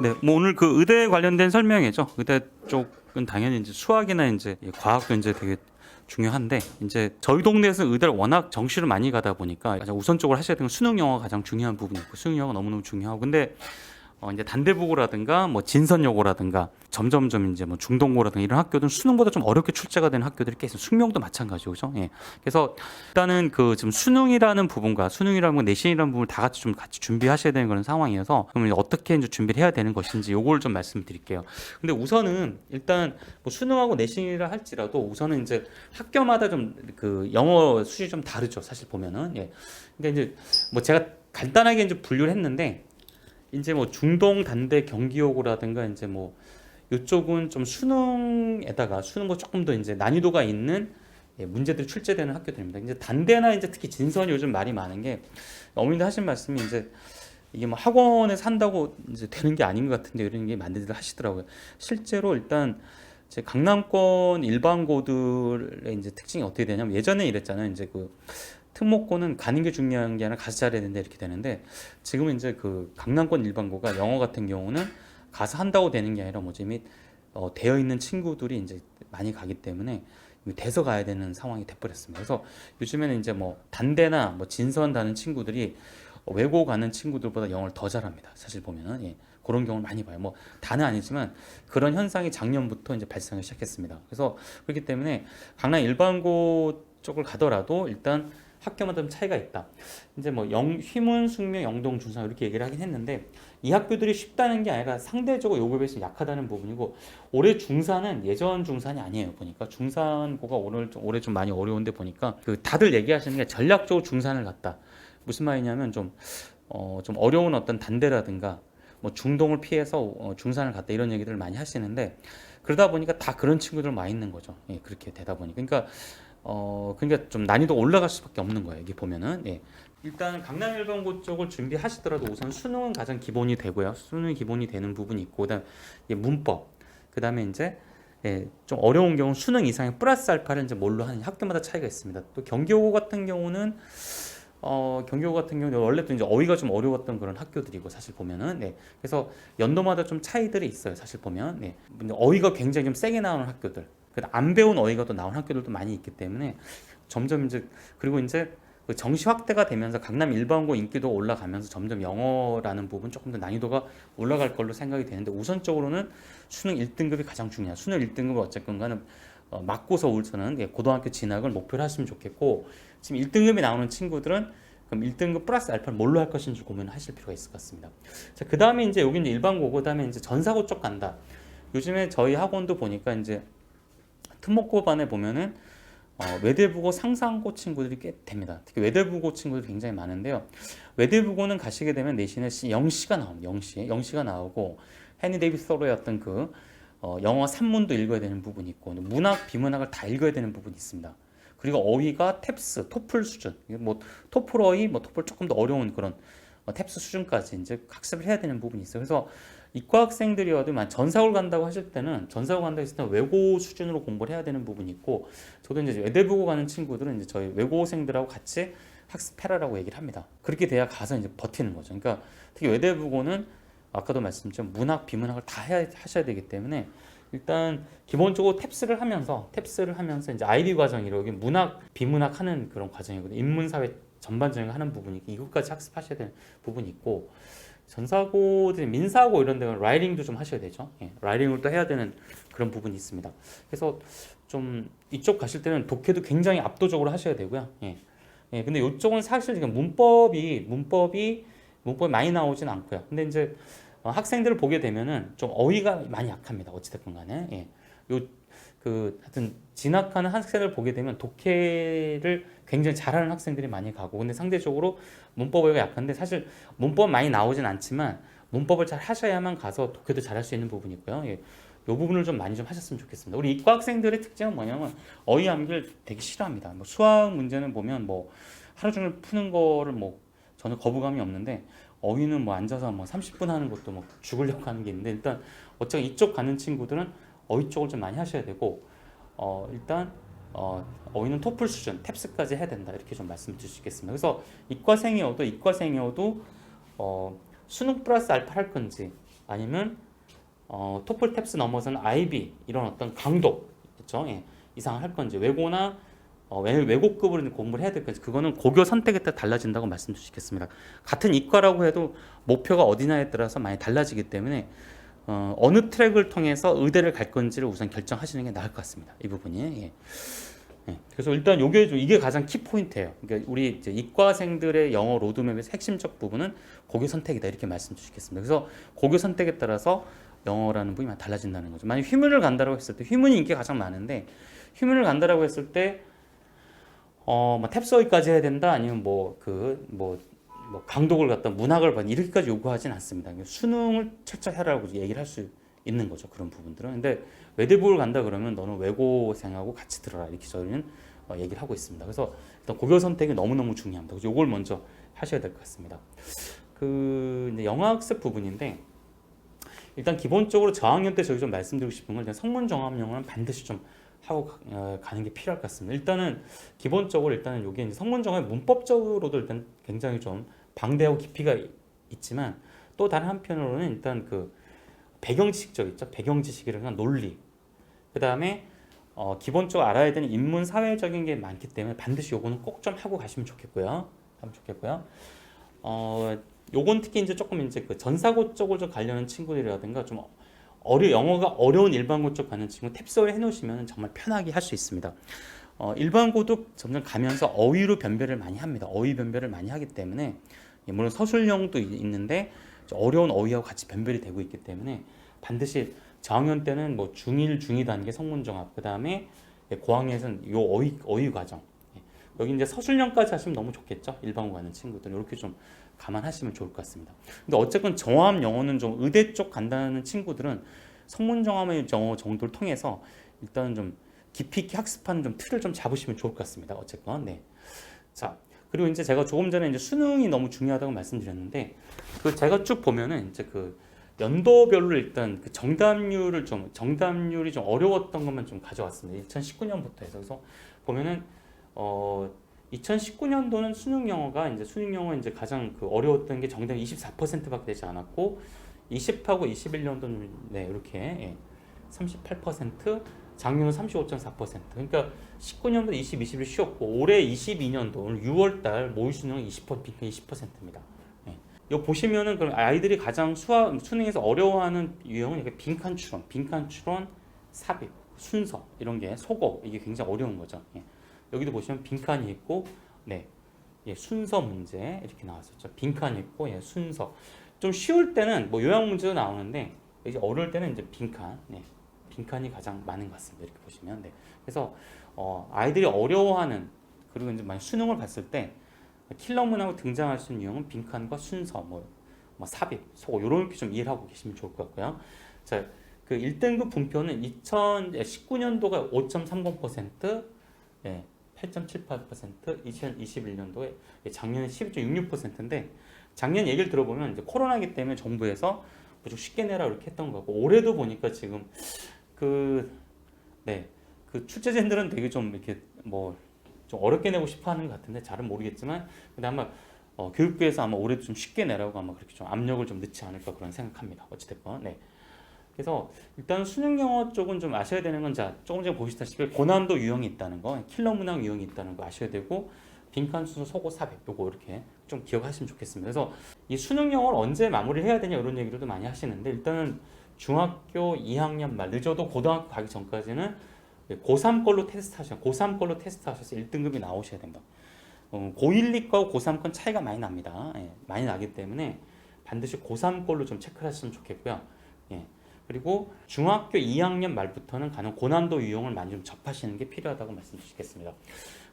네, 뭐 오늘 그 의대 관련된 설명이죠. 의대 쪽은 당연히 이제 수학이나 이제 이 과학도 이제 되게 중요한데 이제 저희 동네에서 의대를 워낙 정시를 많이 가다 보니까 우선적으로 하셔야 되는 건 수능 영어가 가장 중요한 부분이고 수능 영어가 너무너무 중요하고 근데 어 이제 단대부고라든가 뭐 진선여고라든가 점점점 이제 뭐 중동고라든가 이런 학교들은 수능보다 좀 어렵게 출제가 되는 학교들이 꽤 있어요. 숙명도 마찬가지고 그죠? 예. 그래서 일단은 그 지금 수능이라는 부분과 수능이라는 건 내신이라는 부분을 다 같이 좀 같이 준비하셔야 되는 그런 상황이어서 이제 어떻게 이제 준비를 해야 되는 것인지 요걸 좀 말씀드릴게요. 근데 우선은 일단 뭐 수능하고 내신이라 할지라도 우선은 이제 학교마다 좀 그 영어 수준이 좀 다르죠. 사실 보면은 예. 그러니까 이제 뭐 제가 간단하게 이제 분류를 했는데 이제 뭐 중동 단대 경기여고라든가 이제 뭐 이쪽은 좀 수능에다가 수능보다 조금 더 이제 난이도가 있는 예, 문제들이 출제되는 학교들입니다. 이제 단대나 이제 특히 진선이 요즘 말이 많은 게 어머니들 하신 말씀이 이제 이게 뭐 학원에서 한다고 이제 되는 게 아닌 것 같은데 이런 게 만들들 하시더라고요. 실제로 일단 제 강남권 일반고들의 이제 특징이 어떻게 되냐면 예전에 이랬잖아요. 이제 그 특목고는 가는 게 중요한 게 아니라 가서 잘해야 된다 이렇게 되는데 지금은 이제 그 강남권 일반고가 영어 같은 경우는 가서 한다고 되는 게 아니라 뭐지 및 어, 되어 있는 친구들이 이제 많이 가기 때문에 돼서 가야 되는 상황이 돼버렸습니다. 그래서 요즘에는 이제 뭐 단대나 뭐 진선 다는 친구들이 외고 가는 친구들보다 영어를 더 잘합니다. 사실 보면은 예, 그런 경우를 많이 봐요. 뭐 다는 아니지만 그런 현상이 작년부터 이제 발생을 시작했습니다. 그래서 그렇기 때문에 강남 일반고 쪽을 가더라도 일단 학교마다 좀 차이가 있다. 이제 뭐 영, 휘문, 숙명, 영동, 중상 이렇게 얘기를 하긴 했는데 이 학교들이 쉽다는 게 아니라 상대적으로 요구에 비해서 약하다는 부분이고 올해 중산은 예전 중산이 아니에요 보니까 중산고가 오늘 좀- 올해 좀 많이 어려운데 보니까 그 다들 얘기하시는 게 전략적으로 중산을 갔다. 무슨 말이냐면 좀 어, 좀 어려운 어떤 단대라든가 뭐 중동을 피해서 어, 중산을 갔다 이런 얘기들을 많이 하시는데 그러다 보니까 다 그런 친구들 많이 있는 거죠. 예, 그렇게 되다 보니까 그러니까 어 그러니까 좀 난이도 가 올라갈 수밖에 없는 거예요. 여기 보면은 예. 일단 강남 일반고 쪽을 준비하시더라도 우선 수능은 가장 기본이 되고요. 수능이 기본이 되는 부분이 있고 그다음 예, 문법 그다음에 이제 예, 좀 어려운 경우 수능 이상의 플러스 알파를 이제 뭘로 하는 학교마다 차이가 있습니다. 또 경기고 같은 경우는 어, 경기고 같은 경우는 원래 또 이제 어휘가 좀 어려웠던 그런 학교들이고 사실 보면은 네. 그래서 연도마다 좀 차이들이 있어요. 사실 보면 네. 어휘가 굉장히 좀 세게 나오는 학교들, 안 배운 어휘가 또 나오는 학교들도 많이 있기 때문에 점점 이제 그리고 이제 그 정시 확대가 되면서 강남 일반고 인기도 올라가면서 점점 영어라는 부분 조금 더 난이도가 올라갈 걸로 생각이 되는데 우선적으로는 수능 1등급이 가장 중요해요. 수능 1등급을 어쨌건 간에 어, 맞고서 우선은 예, 고등학교 진학을 목표로 하시면 좋겠고 지금 1등급이 나오는 친구들은 그럼 1등급 플러스 알파를 뭘로 할 것인지 고민을 하실 필요가 있을 것 같습니다. 자, 그 다음에 이제 여기 이제 일반고고, 그 다음에 이제 전사고 쪽 간다. 요즘에 저희 학원도 보니까 이제 특목고 반에 보면은 어, 외대부고 상상고 친구들이 꽤 됩니다. 특히 외대부고 친구들이 굉장히 많은데요. 외대부고는 가시게 되면 내신에 시- 영시가 나옵니다. 영시, 영시가 나오고 해니 데이비스 서로의 어떤 그 어, 영어 산문도 읽어야 되는 부분이 있고 문학, 비문학을 다 읽어야 되는 부분이 있습니다. 그리고 어휘가 탭스, 토플 수준, 뭐 토플 어휘, 뭐 토플 조금 더 어려운 그런 어, 탭스 수준까지 이제 학습을 해야 되는 부분이 있어요. 그래서 이과 학생들이어도 만 전사고를 간다고 하실 때는 전사고 간다고 했을 때 외고 수준으로 공부를 해야 되는 부분이 있고 저도 이제 외대부고 가는 친구들은 이제 저희 외고생들하고 같이 학습해라라고 얘기를 합니다. 그렇게 돼야 가서 이제 버티는 거죠. 그러니까 특히 외대부고는 아까도 말씀드렸지만 문학, 비문학을 다 해야, 하셔야 되기 때문에 일단 기본적으로 탭스를 하면서 탭스를 하면서 이제 아이디 과정이로 여기 문학, 비문학 하는 그런 과정이거든요. 인문사회 전반적인 하는 부분이 이것까지 학습하셔야 되는 부분이 있고 전사고들 민사고 이런 데는 라이팅도 좀 하셔야 되죠. 예, 라이팅을 또 해야 되는 그런 부분이 있습니다. 그래서 좀 이쪽 가실 때는 독해도 굉장히 압도적으로 하셔야 되고요. 예. 예, 근데 이쪽은 사실 지금 문법이 문법이 문법이 많이 나오진 않고요. 근데 이제 어, 학생들을 보게 되면은 좀 어휘가 많이 약합니다. 어찌됐건 간에. 예. 요 그 하여튼 진학하는 학생을 보게 되면 독해를 굉장히 잘하는 학생들이 많이 가고 근데 상대적으로 문법 어휘가 약한데 사실 문법 많이 나오진 않지만 문법을 잘 하셔야만 가서 독해도 잘할 수 있는 부분이 있고요. 예. 요 부분을 좀 많이 좀 하셨으면 좋겠습니다. 우리 이과 학생들의 특징은 뭐냐면 어휘 암기를 되게 싫어합니다. 뭐 수학 문제는 보면 뭐 하루 종일 푸는 거를 뭐 저는 거부감이 없는데 어휘는 뭐 앉아서 뭐 30분 하는 것도 뭐 죽으려고 하는 게 있는데 일단 어차피 이쪽 가는 친구들은 어휘 쪽을 좀 많이 하셔야 되고 어 일단 어 어휘는 토플 수준 탭스까지 해야 된다 이렇게 좀 말씀드릴 수 있겠습니다. 그래서 이과생이어도 이과생이어도 어 수능 플러스 알파 할 건지 아니면 어, 토플 탭스 넘어서는 IB 이런 어떤 강도 그렇죠? 예, 이상을 할 건지 외고나 어, 외, 외고급으로 이제 공부를 해야 될 건지 그거는 고교 선택에 따라 달라진다고 말씀드리겠습니다. 같은 이과라고 해도 목표가 어디냐에 따라서 많이 달라지기 때문에 어, 어느 트랙을 통해서 의대를 갈 건지를 우선 결정하시는 게 나을 것 같습니다. 이 부분이. 예. 예. 그래서 일단 요게 좀 이게 가장 키 포인트예요. 그러니까 우리 이과생들의 영어 로드맵에서 핵심적 부분은 고교 선택이다 이렇게 말씀드리겠습니다. 그래서 고교 선택에 따라서 영어라는 부분이 달라진다는 거죠. 만약 휘문을 간다라고 했을 때 휘문이 인기가 가장 많은데 휘문을 간다라고 했을 때 어, 뭐 탭서기까지 해야 된다 아니면 뭐 그뭐뭐 강독을 갖다 문학을 봐 이렇게까지 요구하진 않습니다. 그러니까 수능을 철저히 해라고 얘기를 할 수 있는 거죠. 그런 부분들은. 근데 외대부를 간다 그러면 너는 외고생하고 같이 들어라 이렇게 저희는 어, 얘기를 하고 있습니다. 그래서 일단 고교 선택이 너무 너무 중요합니다. 그래서 이걸 먼저 하셔야 될 것 같습니다. 그 이제 영어학습 부분인데 일단 기본적으로 저학년 때 저기 좀 말씀드리고 싶은 건 성문 종합 영어는 반드시 좀 하고 가, 어, 가는 게 필요할 것 같습니다. 일단은 기본적으로 일단은 요게 이제 성문 종합 문법적으로도 일단 굉장히 좀 방대하고 깊이가 이- 있지만 또 다른 한편으로는 일단 그 배경 지식적 있죠. 배경 지식이라는 논리. 그 다음에 어, 기본적으로 알아야 되는 인문 사회적인 게 많기 때문에 반드시 요거는 꼭 좀 하고 가시면 좋겠고요. 하면 좋겠고요. 어, 요건 특히 이제 조금 이제 그 전사고 쪽을 좀 가려는 친구들이라든가 좀 어려 영어가 어려운 일반고 쪽 가는 친구 탭서에 해놓으시면 정말 편하게 할 수 있습니다. 어, 일반고도 점점 가면서 어휘로 변별을 많이 합니다. 어휘 변별을 많이 하기 때문에 예, 물론 서술형도 이- 있는데 어려운 어휘하고 같이 변별이 되고 있기 때문에 반드시 저학년 때는 뭐 중1, 중2 단계 성문종합 그 다음에 고학년에서는 요 어휘 어휘 과정 예, 여기 이제 서술형까지 하시면 너무 좋겠죠. 일반고 가는 친구들 이렇게 좀 감안하시면 좋을 것 같습니다. 근데 어쨌건 정함 영어는 좀 의대 쪽 간다는 친구들은 성문 정함의 영어 정도를 통해서 일단은 좀 깊이 있게 학습하는 좀 틀을 좀 잡으시면 좋을 것 같습니다. 어쨌건 네. 자 그리고 이제 제가 조금 전에 이제 수능이 너무 중요하다고 말씀드렸는데 그 제가 쭉 보면은 이제 그 연도별로 일단 그 정답률을 좀 정답률이 좀 어려웠던 것만 좀 가져왔습니다. 2019년부터 해서 그래서 보면은 어 2019년도는 수능 영어가 이제 수능 영어 이제 가장 그 어려웠던 게 정답이 24%밖에 되지 않았고 20하고 21년도는 네 이렇게 예, 38% 작년은 35.4% 그러니까 19년도 20, 21이 쉬웠고 올해 22년도 오늘 6월달 모의 수능은 20% 빈칸 20%입니다. 예. 요 보시면은 그럼 아이들이 가장 수학 수능에서 어려워하는 유형은 이렇게 빈칸 추론, 빈칸 추론, 삽입, 순서 이런 게 속어 이게 굉장히 어려운 거죠. 예. 여기도 보시면 빈칸이 있고 네. 예, 순서 문제 이렇게 나왔었죠. 빈칸이 있고 예, 순서. 좀 쉬울 때는 뭐 요약 문제도 나오는데 이제 어려울 때는 이제 빈칸. 네. 빈칸이 가장 많은 것 같습니다. 이렇게 보시면 네. 그래서 어, 아이들이 어려워하는 그리고 이제 만약 수능을 봤을 때 킬러 문하고 등장할 수 있는 유형은 빈칸과 순서, 뭐, 뭐 삽입, 소고 이렇게 좀 이해를 하고 계시면 좋을 것 같고요. 자, 그 1등급 분표는 2019년도가 5.30%, 예, 8.78%, 2021년도에 작년에 12.66%인데 작년 얘기를 들어보면 이제 코로나기 때문에 정부에서 무조건 쉽게 내라 이렇게 했던 거고 올해도 보니까 지금 그 네, 그 출제진들은 되게 좀 이렇게 뭐 좀 어렵게 내고 싶어 하는 것 같은데 잘은 모르겠지만 근데 아마 어, 교육부에서 아마 올해도 좀 쉽게 내라고 아마 그렇게 좀 압력을 좀 넣지 않을까 그런 생각합니다. 어찌됐건 네. 그래서 일단 수능 영어 쪽은 좀 아셔야 되는 건 자 조금 전에 보시다시피 고난도 유형이 있다는 거, 킬러 문항 유형이 있다는 거 아셔야 되고 빈칸 순서 소고 삽입 요거 이렇게 좀 기억하시면 좋겠습니다. 그래서 이 수능 영어를 언제 마무리를 해야 되냐 이런 얘기들도 많이 하시는데 일단은 중학교 2학년 말 늦어도 고등학교 가기 전까지는 고3 걸로 테스트 하셔 고3 걸로 테스트 하셔서 1등급이 나오셔야 됩니다. 어, 고1, 2과 고3 건 차이가 많이 납니다. 예, 많이 나기 때문에 반드시 고3 걸로 좀 체크를 하시면 좋겠고요. 예. 그리고 중학교 2학년 말부터는 가능 고난도 유형을 많이 좀 접하시는 게 필요하다고 말씀드리겠습니다.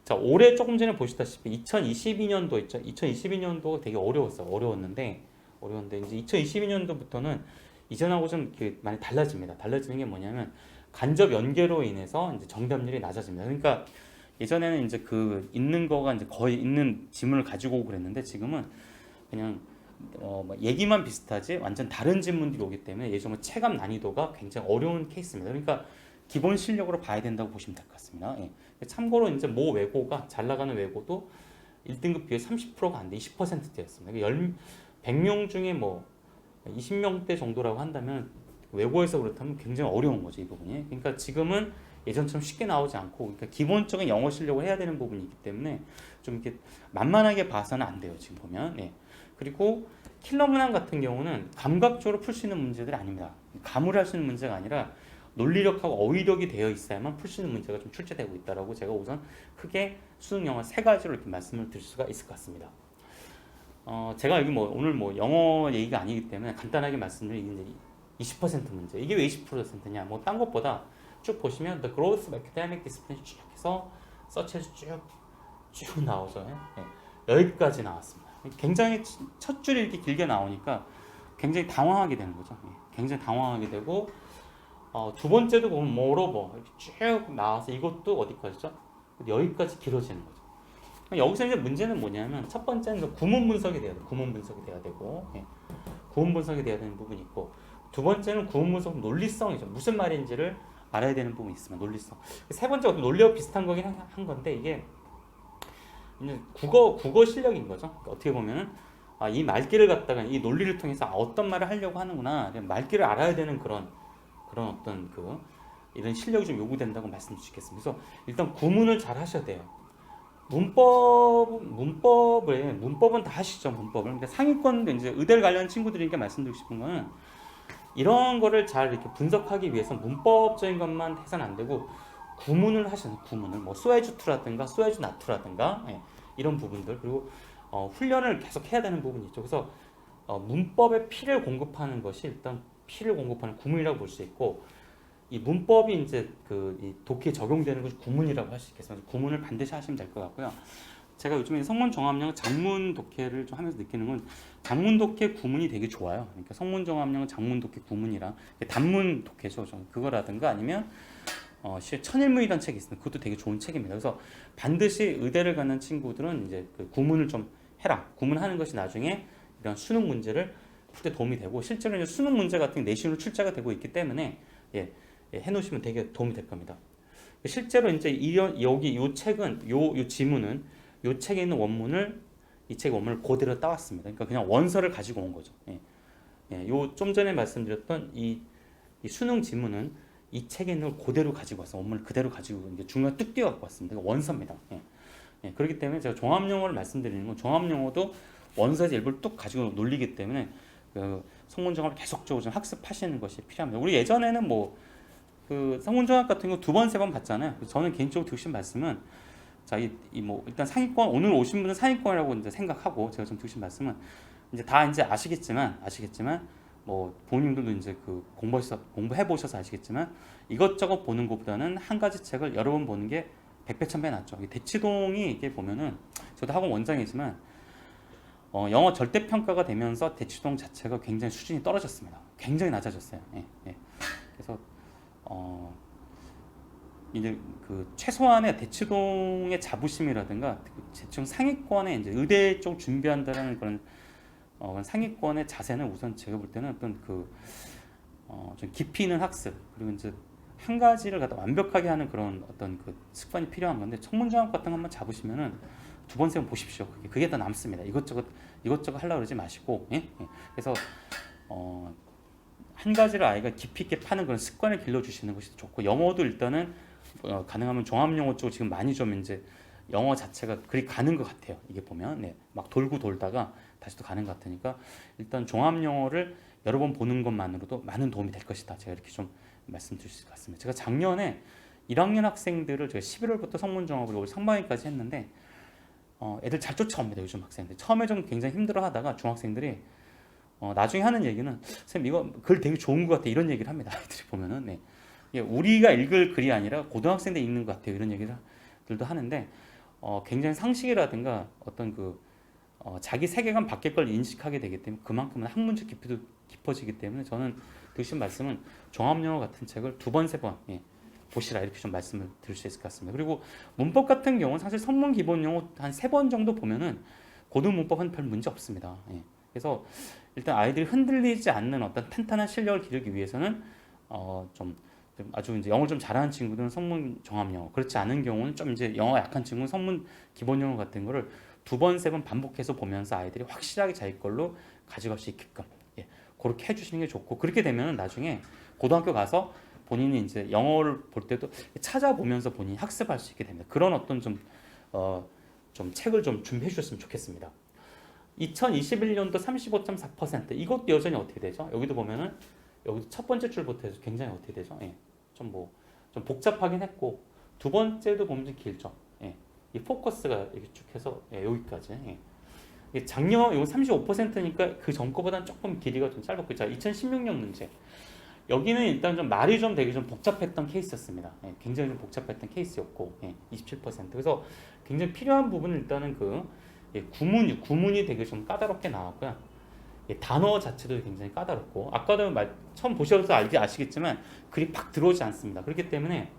자, 올해 조금 전에 보시다시피 2022년도 있죠. 2022년도가 되게 어려웠어요. 어려웠는데 어려운데 이제 2022년도부터는 이전하고 좀 이렇게 많이 달라집니다. 달라지는 게 뭐냐면 간접 연계로 인해서 이제 정답률이 낮아집니다. 그러니까 예전에는 이제 그 있는 거가 이제 거의 있는 지문을 가지고 오고 그랬는데 지금은 그냥 어, 뭐 얘기만 비슷하지 완전 다른 질문들이 오기 때문에 예전에 체감 난이도가 굉장히 어려운 케이스입니다. 그러니까 기본 실력으로 봐야 된다고 보시면 될 것 같습니다. 예. 참고로 이제 모 외고가 잘 나가는 외고도 1등급 비율 30%가 안 돼, 20%대였습니다. 100명 중에 뭐 20명대 정도라고 한다면 외고에서 그렇다면 굉장히 어려운 거죠 이 부분이. 그러니까 지금은 예전처럼 쉽게 나오지 않고 그러니까 기본적인 영어 실력을 해야 되는 부분이 있기 때문에 좀 이렇게 만만하게 봐서는 안 돼요 지금 보면. 예. 그리고 킬러 문항 같은 경우는 감각적으로 풀 수 있는 문제들이 아닙니다. 감을 할 수 있는 문제가 아니라 논리력하고 어휘력이 되어 있어야만 풀 수 있는 문제가 좀 출제되고 있다라고 제가 우선 크게 수능 영어 세 가지로 이렇게 말씀을 드릴 수가 있을 것 같습니다. 어, 제가 여기 뭐 오늘 뭐 영어 얘기가 아니기 때문에 간단하게 말씀드리는 20% 문제. 이게 왜 20%냐? 뭐 딴 것보다 쭉 보시면 The Growth of Academic Discipline 쭉 해서 서치해서 쭉쭉 나오죠. 예. 여기까지 나왔습니다. 굉장히 첫 줄이 이렇게 길게 나오니까 굉장히 당황하게 되는 거죠. 예. 굉장히 당황하게 되고 어, 두 번째도 보면 모로버 이렇게 쭉 나와서 이것도 어디까지죠? 여기까지 길어지는 거죠. 여기서 이제 문제는 뭐냐면 첫 번째는 그 구문 분석이 돼야 돼. 구문 분석이 돼야 되고 예. 구문 분석이 돼야 되는 부분이 있고 두 번째는 구문 분석 논리성이죠. 무슨 말인지를 알아야 되는 부분이 있으면 논리성. 세 번째 어떤 논리와 비슷한 거긴 한, 한 건데 이게 국어 국어 실력인 거죠. 그러니까 어떻게 보면은 아, 이 말귀를 갖다가 이 논리를 통해서 아, 어떤 말을 하려고 하는구나 말귀를 알아야 되는 그런 그런 어떤 그 이런 실력이 좀 요구된다고 말씀드리겠습니다. 그래서 일단 구문을 잘 하셔야 돼요. 문법 문법을 문법은 다 하시죠 문법을. 그러니까 상위권 이제 의대를 관련 친구들에게 말씀드리고 싶은 거는 이런 거를 잘 이렇게 분석하기 위해서 문법적인 것만 해서는 안 되고 구문을 하시는 구문을 뭐 소에주투라든가 소에주나투라든가 예, 이런 부분들 그리고 어, 훈련을 계속 해야 되는 부분이 있죠. 그래서 어, 문법에 피를 공급하는 것이 일단 피를 공급하는 구문이라고 볼 수 있고 이 문법이 이제 그이 독해에 적용되는 것이 구문이라고 할 수 있겠습니다. 구문을 반드시 하시면 될 것 같고요. 제가 요즘에 성문 종합령 장문 독해를 좀 하면서 느끼는 건 장문 독해 구문이 되게 좋아요. 그러니까 성문 종합령은 장문 독해 구문이랑 단문 독해죠. 저는 그거라든가 아니면 어, 시 천일문이라는 책이 있습니다. 그것도 되게 좋은 책입니다. 그래서 반드시 의대를 가는 친구들은 이제 그 구문을 좀 해라. 구문하는 것이 나중에 이런 수능 문제를 풀 때 도움이 되고 실제로 이제 수능 문제 같은 게 내신으로 출제가 되고 있기 때문에 예, 예, 해놓으시면 되게 도움이 될 겁니다. 실제로 이제 이, 여기 이 책은 요, 요 지문은 요 책에 있는 원문을 이 책 원문을 그대로 따왔습니다. 그러니까 그냥 원서를 가지고 온 거죠. 예. 예, 요좀 전에 말씀드렸던 이, 이 수능 지문은 이 책에 있는 걸 그대로 가지고 왔어. 원문을 그대로 가지고 이게 중간 뚝 띄워 갖고 왔습니다. 이거 원서입니다. 예. 예, 그렇기 때문에 제가 종합 용어를 말씀드리는 건 종합 용어도 원서에서 일부를 뚝 가지고 놀리기 때문에 그 성문종합을 계속적으로 좀 학습하시는 것이 필요합니다. 우리 예전에는 뭐 그 성문종합 같은 거 두 번 세 번 봤잖아요. 저는 개인적으로 싶은 말씀은 자, 이 뭐 일단 상위권 오늘 오신 분은 상위권이라고 이제 생각하고 제가 좀 싶은 말씀은 이제 다 이제 아시겠지만 아시겠지만 뭐 부모님들도 이제 그 공부해서 공부해 보셔서 아시겠지만 이것저것 보는 것보다는 한 가지 책을 여러 번 보는 게 백배 천배 낫죠. 이 대치동이 이게 보면은 저도 학원 원장이지만 어, 영어 절대 평가가 되면서 대치동 자체가 굉장히 수준이 떨어졌습니다. 굉장히 낮아졌어요. 예, 예. 그래서 어, 이제 그 최소한의 대치동의 자부심이라든가 대충 상위권에 이제 의대 쪽 준비한다라는 그런 어, 상위권의 자세는 우선 제가 볼 때는 어떤 그 어, 좀 깊이 있는 학습 그리고 이제 한 가지를 갖다 완벽하게 하는 그런 어떤 그 습관이 필요한 건데 청문장학 같은 거 한번 잡으시면은 두 번 세 번 보십시오. 그게, 그게 더 남습니다. 이것저것 이것저것 하려고 그러지 마시고 예? 예. 그래서 어, 한 가지를 아이가 깊이 있게 파는 그런 습관을 길러주시는 것이 좋고 영어도 일단은 어, 가능하면 종합영어 쪽 지금 많이 좀 이제 영어 자체가 그리 가는 것 같아요. 이게 보면 네, 막 돌고 돌다가 다시 또 가는 것 같으니까 일단 종합영어를 여러 번 보는 것만으로도 많은 도움이 될 것이다. 제가 이렇게 좀 말씀드릴 수 같습니다. 제가 작년에 1학년 학생들을 제가 11월부터 성문종합을 올 상반기까지 했는데 어, 애들 잘 쫓아옵니다. 요즘 학생들. 처음에 좀 굉장히 힘들어하다가 중학생들이 어, 나중에 하는 얘기는 쌤 이거 글 되게 좋은 것 같아 이런 얘기를 합니다. 아이들이 보면은 네. 이게 우리가 읽을 글이 아니라 고등학생들 읽는 것 같아요. 이런 얘기들도 하는데 어, 굉장히 상식이라든가 어떤 그 어, 자기 세계관 밖의 걸 인식하게 되기 때문에 그만큼은 학문적 깊이도 깊어지기 때문에 저는 드신 말씀은 종합영어 같은 책을 두 번, 세번 예, 보시라 이렇게 좀 말씀을 드릴 수 있을 것 같습니다. 그리고 문법 같은 경우는 사실 선문 기본 용어 한 세 번 정도 보면은 고등 문법은 별 문제 없습니다. 예. 그래서 일단 아이들이 흔들리지 않는 어떤 탄탄한 실력을 기르기 위해서는 어, 좀, 좀 아주 이제 영어를 좀 잘하는 친구들은 선문 종합 영어 그렇지 않은 경우는 좀 이제 영어 약한 친구는 선문 기본 영어 같은 거를 두 번 세 번 반복해서 보면서 아이들이 확실하게 자기 걸로 가져갈 수 있게끔 예. 그렇게 해주시는 게 좋고 그렇게 되면 나중에 고등학교 가서 본인이 이제 영어를 볼 때도 찾아보면서 본인이 학습할 수 있게 됩니다. 그런 어떤 좀, 어, 좀 책을 좀 준비해 주셨으면 좋겠습니다. 2021년도 35.4% 이것도 여전히 어떻게 되죠? 여기도 보면은 여기 첫 번째 줄부터 해서 굉장히 어떻게 되죠? 예. 좀 뭐 좀 복잡하긴 했고 두 번째도 보면 좀 길죠. 예. 이 포커스가 이렇게 쭉 해서 예, 여기까지. 예. 이게 작년 이거 35%니까 그 전 거보다는 조금 길이가 좀 짧았고 자 2016년 문제 여기는 일단 좀 말이 좀 되게 좀 복잡했던 케이스였습니다. 예, 굉장히 좀 복잡했던 케이스였고 예, 27% 그래서 굉장히 필요한 부분은 일단은 그 예, 구문 구문이 되게 좀 까다롭게 나왔고요. 예, 단어 자체도 굉장히 까다롭고 아까도 말, 처음 보셔서 알지 아시겠지만 글이 팍 들어오지 않습니다. 그렇기 때문에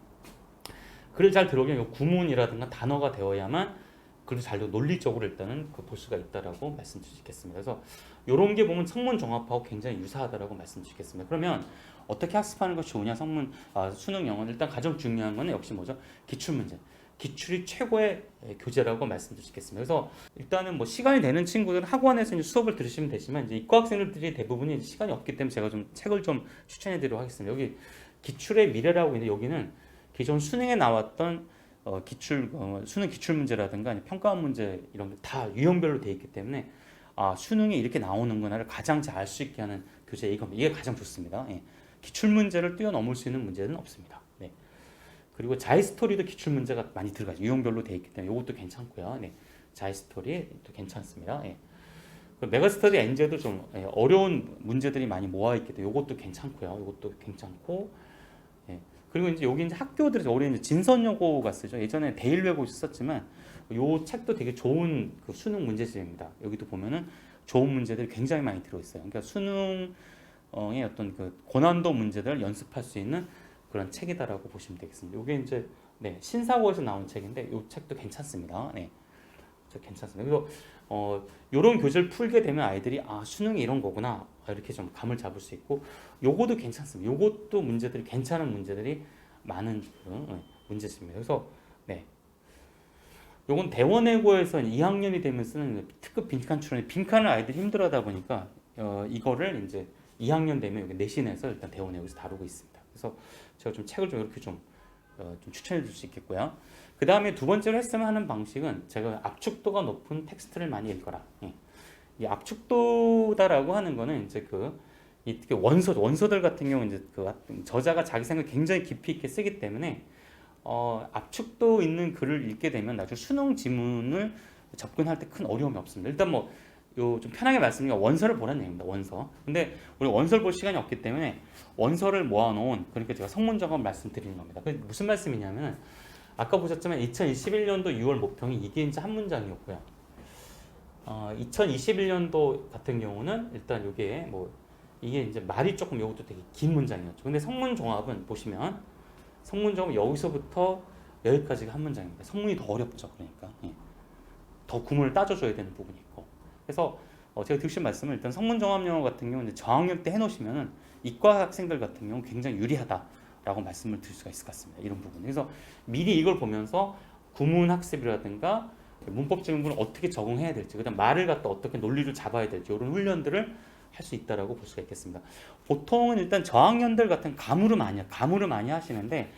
글을 잘 들어오려면 구문이라든가 단어가 되어야만 글을 잘 논리적으로 일단은 그 볼 수가 있다라고 말씀드리겠습니다. 그래서 이런 게 보면 성문 종합하고 굉장히 유사하다라고 말씀드리겠습니다. 그러면 어떻게 학습하는 것이 좋으냐 성문 아, 수능 영어는 일단 가장 중요한 거는 역시 뭐죠 기출 문제. 기출이 최고의 예, 교재라고 말씀드리겠습니다. 그래서 일단은 뭐 시간이 되는 친구들은 학원에서 이제 수업을 들으시면 되지만 이제 이과 학생들이 대부분이 시간이 없기 때문에 제가 좀 책을 좀 추천해 드리도록 하겠습니다. 여기 기출의 미래라고 있는데 여기는 기존 수능에 나왔던 어, 기출 어, 수능 기출 문제라든가 평가원 문제 이런 게 다 유형별로 돼 있기 때문에 아 수능에 이렇게 나오는구나를 가장 잘 알 수 있게 하는 교재 이겁니다. 이게 가장 좋습니다. 예. 기출 문제를 뛰어넘을 수 있는 문제는 없습니다. 네. 그리고 자이 스토리도 기출 문제가 많이 들어가죠. 유형별로 돼 있기 때문에 이것도 괜찮고요. 네. 자이 스토리도 괜찮습니다. 예. 그 메가스터디 엔제도 좀 예, 어려운 문제들이 많이 모아 있기 때문에 이것도 괜찮고요. 이것도 괜찮고 예. 그리고 이제 여기 이제 학교들에서 우리 이제 진선여고가 쓰죠. 예전에 데일외고 썼지만 요 책도 되게 좋은 그 수능 문제집입니다. 여기도 보면은 좋은 문제들이 굉장히 많이 들어 있어요. 그러니까 수능의 어떤 그 고난도 문제들을 연습할 수 있는 그런 책이다라고 보시면 되겠습니다. 이게 이제 네, 신사고에서 나온 책인데 이 책도 괜찮습니다. 네, 저 괜찮습니다. 그래서 어, 이런 교재를 풀게 되면 아이들이 아 수능이 이런 거구나 아, 이렇게 좀 감을 잡을 수 있고 요거도 괜찮습니다. 요것도 문제들이 괜찮은 문제들이 많은 그, 네, 문제집니다. 그래서 네. 요건 대원외고에서 2학년이 되면 쓰는 특급 빈칸 출연이 빈칸을 아이들이 힘들어하다 보니까 어, 이거를 이제 2학년 되면 여기 내신에서 일단 대원외고에서 다루고 있습니다. 그래서 제가 좀 책을 좀 이렇게 좀, 어, 좀 추천해 줄 수 있겠고요. 그 다음에 두 번째로 했으면 하는 방식은 제가 압축도가 높은 텍스트를 많이 읽어라. 예. 이 압축도다라고 하는 거는 이제 그, 이 특히 원서, 원서들 같은 경우 이제 그 저자가 자기 생각을 굉장히 깊이 있게 쓰기 때문에 어, 압축도 있는 글을 읽게 되면 나중에 수능 지문을 접근할 때 큰 어려움이 없습니다. 일단 뭐, 요 좀 편하게 말씀드리면 원서를 보라는 얘기입니다. 원서. 근데 우리 원서를 볼 시간이 없기 때문에 원서를 모아놓은 그러니까 제가 성문적으로 말씀드리는 겁니다. 그 무슨 말씀이냐면 아까 보셨지만 2021년도 6월 모평이 이게 이제 한 문장이었고요. 어, 2021년도 같은 경우는 일단 이게 뭐 이게 이제 말이 조금 이것도 되게 긴 문장이었죠. 근데 성문 종합은 보시면 성문 종합 여기서부터 여기까지가 한 문장입니다. 성문이 더 어렵죠. 그러니까 예. 더 구문을 따져줘야 되는 부분이 있고. 그래서 어, 제가 드신 말씀은 일단 성문 종합 영어 같은 경우는 저학년 때 해놓으시면은 이과 학생들 같은 경우 굉장히 유리하다라고 말씀을 드릴 수가 있을 것 같습니다. 이런 부분. 그래서 미리 이걸 보면서 구문 학습이라든가 문법적인 부분을 어떻게 적응해야 될지, 그다음 말을 갖다 어떻게 논리를 잡아야 될지 이런 훈련들을 할 수 있다라고 볼 수가 있겠습니다. 보통은 일단 저학년들 같은 감으로 많이 감으로 많이 하시는데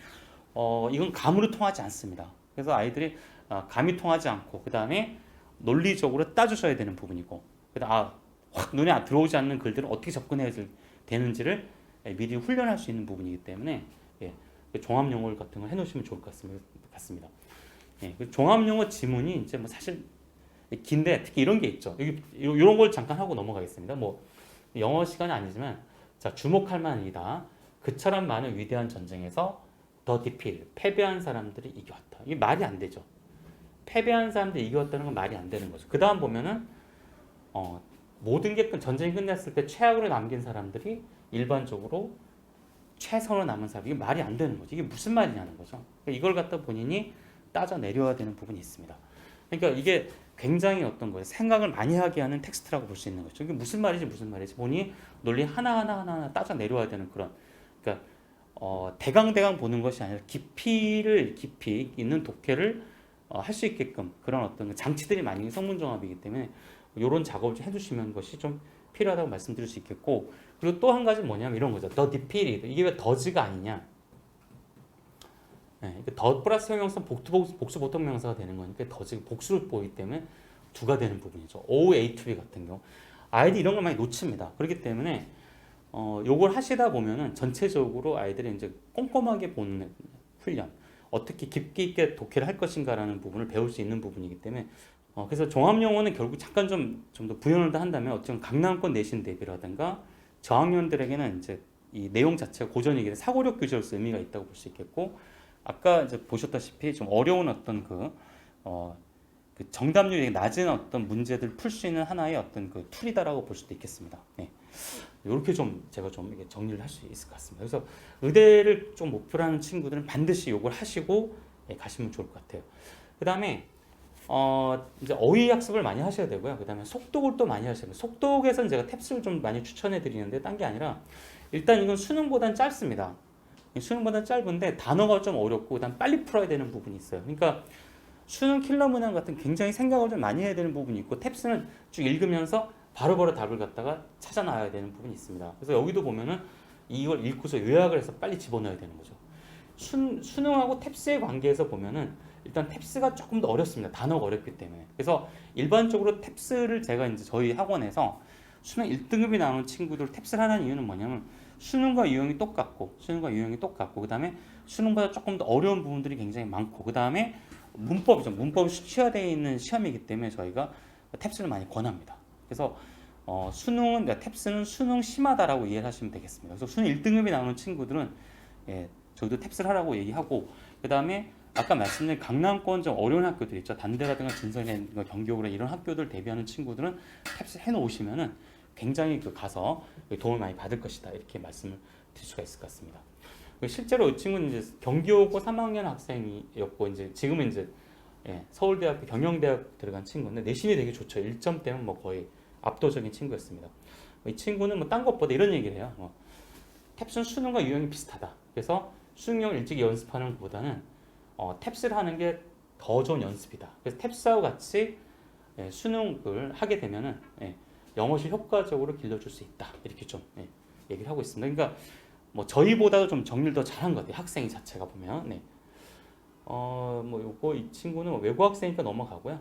어, 이건 감으로 통하지 않습니다. 그래서 아이들이 어, 감이 통하지 않고 그 다음에 논리적으로 따져줘야 되는 부분이고 그다음 아, 확 눈에 안 들어오지 않는 글들을 어떻게 접근해야 될- 되는지를 예, 미리 훈련할 수 있는 부분이기 때문에 예, 그 종합 용어 같은 걸 해놓으시면 좋을 것 같습니다. 예, 그 종합 용어 지문이 이제 뭐 사실 긴데 특히 이런 게 있죠. 요런 걸 잠깐 하고 넘어가겠습니다. 뭐 영어 시간이 아니지만 자 주목할 만이다. 그처럼 많은 위대한 전쟁에서 더 디필 패배한 사람들이 이겼다. 이게 말이 안 되죠. 패배한 사람들이 이겼다는 건 말이 안 되는 거죠. 그 다음 보면은 어, 모든 게 끝- 전쟁이 끝났을 때 최악으로 남긴 사람들이 일반적으로 최선으로 남은 사람 이게 말이 안 되는 거죠. 이게 무슨 말이냐는 거죠. 그러니까 이걸 갖다 본인이 따져 내려야 되는 부분이 있습니다. 그러니까 이게 굉장히 어떤 거예요. 생각을 많이 하게 하는 텍스트라고 볼 수 있는 거죠. 이게 무슨 말이지 무슨 말이지 본인이 논리 하나 하나 하나 하나 따져 내려야 되는 그런 그러니까 어, 대강 대강 보는 것이 아니라 깊이를 깊이 있는 독해를 할 수 있게끔 그런 어떤 그 장치들이 많이 성문종합이기 때문에 이런 작업을 좀 해주시면 것이 좀 필요하다고 말씀드릴 수 있겠고 그리고 또 한 가지 뭐냐면 이런 거죠. 더 디피리드 이게 왜 더즈가 아니냐? 네, 더 플러스 형용사 복수, 복수, 보통 명사가 되는 거니까 더즈 복수를 보이기 때문에 두가 되는 부분이죠. O A to B 같은 경우 아이들 이런 걸 많이 놓칩니다. 그렇기 때문에 어, 요걸 하시다 보면은 전체적으로 아이들이 이제 꼼꼼하게 보는 훈련 어떻게 깊게 있게 독해를 할 것인가라는 부분을 배울 수 있는 부분이기 때문에 어, 그래서 종합 영어는 결국 잠깐 좀 좀 더 부연을 더 한다면 어쨌든 강남권 내신 대비라든가 저학년들에게는 이제 이 내용 자체가 고전이기 때문에 사고력 교재로서 의미가 있다고 볼 수 있겠고 아까 이제 보셨다시피 좀 어려운 어떤 그, 어, 그 정답률이 낮은 어떤 문제들 풀 수 있는 하나의 어떤 그 툴이다라고 볼 수도 있겠습니다. 네. 이렇게 좀 제가 좀 이게 정리를 할 수 있을 것 같습니다. 그래서 의대를 좀 목표로 하는 친구들은 반드시 요걸 하시고 예, 가시면 좋을 것 같아요. 그 다음에 어 이제 어휘 학습을 많이 하셔야 되고요. 그 다음에 속독을 또 많이 하셔야 돼요. 속독에서는 제가 탭스를 좀 많이 추천해 드리는데 딴 게 아니라 일단 이건 수능보다는 짧습니다. 수능보다 짧은데 단어가 좀 어렵고 그다음 빨리 풀어야 되는 부분이 있어요. 그러니까 수능 킬러 문항 같은 굉장히 생각을 좀 많이 해야 되는 부분이 있고 탭스는 쭉 읽으면서 바로바로 답을 갖다가 찾아 나와야 되는 부분이 있습니다. 그래서 여기도 보면은 이걸 읽고서 요약을 해서 빨리 집어넣어야 되는 거죠. 수, 수능하고 탭스의 관계에서 보면은 일단 탭스가 조금 더 어렵습니다. 단어가 어렵기 때문에. 그래서 일반적으로 탭스를 제가 이제 저희 학원에서 수능 1등급이 나오는 친구들 탭스를 하는 이유는 뭐냐면 수능과 유형이 똑같고 수능과 유형이 똑같고 그다음에 수능보다 조금 더 어려운 부분들이 굉장히 많고 그다음에 문법이죠. 문법이 수치화되어 있는 시험이기 때문에 저희가 탭스를 많이 권합니다. 그래서 어, 수능은 그러니까 탭스는 수능 심하다라고 이해를 하시면 되겠습니다. 그래서 수능 1등급이 나오는 친구들은 예, 저희도 탭스를 하라고 얘기하고 그다음에 아까 말씀드린 강남권 좀 어려운 학교들 있죠. 단대라든가 진성이라든가 경기고라 이런 학교들 대비하는 친구들은 탭스 해놓으시면은 굉장히 그 가서 도움을 많이 받을 것이다 이렇게 말씀을 드릴 수가 있을 것 같습니다. 실제로 이 친구는 이제 경기고고 3학년 학생이었고 이제 지금은 이제 예, 서울대학교 경영대학 들어간 친구인데 내신이 되게 좋죠. 1점대면 뭐 거의 압도적인 친구였습니다. 이 친구는 뭐 딴 것보다 이런 얘기를 해요. 뭐, 탭스는 수능과 유형이 비슷하다. 그래서 수능용 일찍 연습하는 것보다는 어, 탭스를 하는 게 더 좋은 연습이다. 그래서 탭스하고 같이 예, 수능을 하게 되면은 예, 영어실 효과적으로 길러줄 수 있다. 이렇게 좀 예, 얘기를 하고 있습니다. 그러니까 뭐 저희보다도 좀 정리를 더 잘한 것 같아요. 학생이 자체가 보면. 네. 어, 뭐 요거 이 친구는 외국 학생이니까 넘어가고요.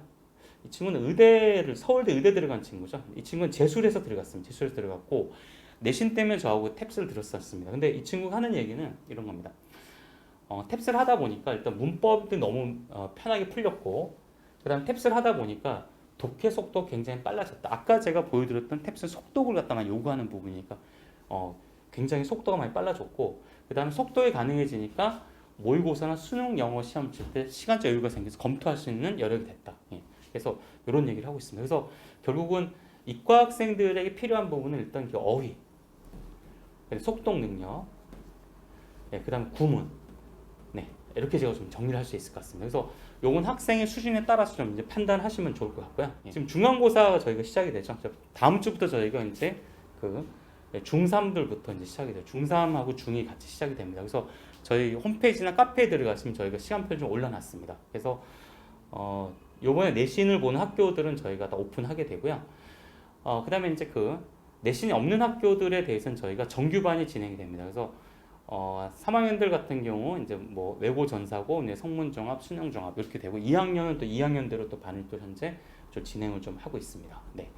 이 친구는 의대를 서울대 의대 들어간 친구죠. 이 친구는 재수해서 들어갔습니다. 재수해서 들어갔고 내신 때문에 저하고 탭스를 들었었습니다. 근데 이 친구가 하는 얘기는 이런 겁니다. 어, 탭스를 하다 보니까 일단 문법도 너무 어, 편하게 풀렸고 그다음 탭스를 하다 보니까 독해 속도 굉장히 빨라졌다. 아까 제가 보여드렸던 탭스 속독을 갖다만 요구하는 부분이니까 어, 굉장히 속도가 많이 빨라졌고 그다음에 속도가 가능해지니까 모의고사나 수능 영어 시험 칠 때 시간적 여유가 생겨서 검토할 수 있는 여력이 됐다. 예. 그래서 이런 얘기를 하고 있습니다. 그래서 결국은 이과 학생들에게 필요한 부분은 일단 그 어휘, 속독 능력, 네, 그다음 구문, 네 이렇게 제가 좀 정리를 할 수 있을 것 같습니다. 그래서 요건 학생의 수준에 따라서 좀 이제 판단하시면 좋을 것 같고요. 예. 지금 중간고사가 저희가 시작이 되죠. 다음 주부터 저희가 이제 그 중3들부터 이제 시작이 돼요. 중3하고 중2 같이 시작이 됩니다. 그래서 저희 홈페이지나 카페에 들어가시면 저희가 시간표를 좀 올려놨습니다. 그래서 어, 요번에 내신을 보는 학교들은 저희가 다 오픈하게 되고요. 어, 그 다음에 이제 그 내신이 없는 학교들에 대해서는 저희가 정규반이 진행이 됩니다. 그래서 어, 3학년들 같은 경우 이제 뭐 외고 전사고 이제 성문 종합, 수능 종합 이렇게 되고 2학년은 또 2학년대로 또 반을 또 현재 좀 진행을 좀 하고 있습니다. 네.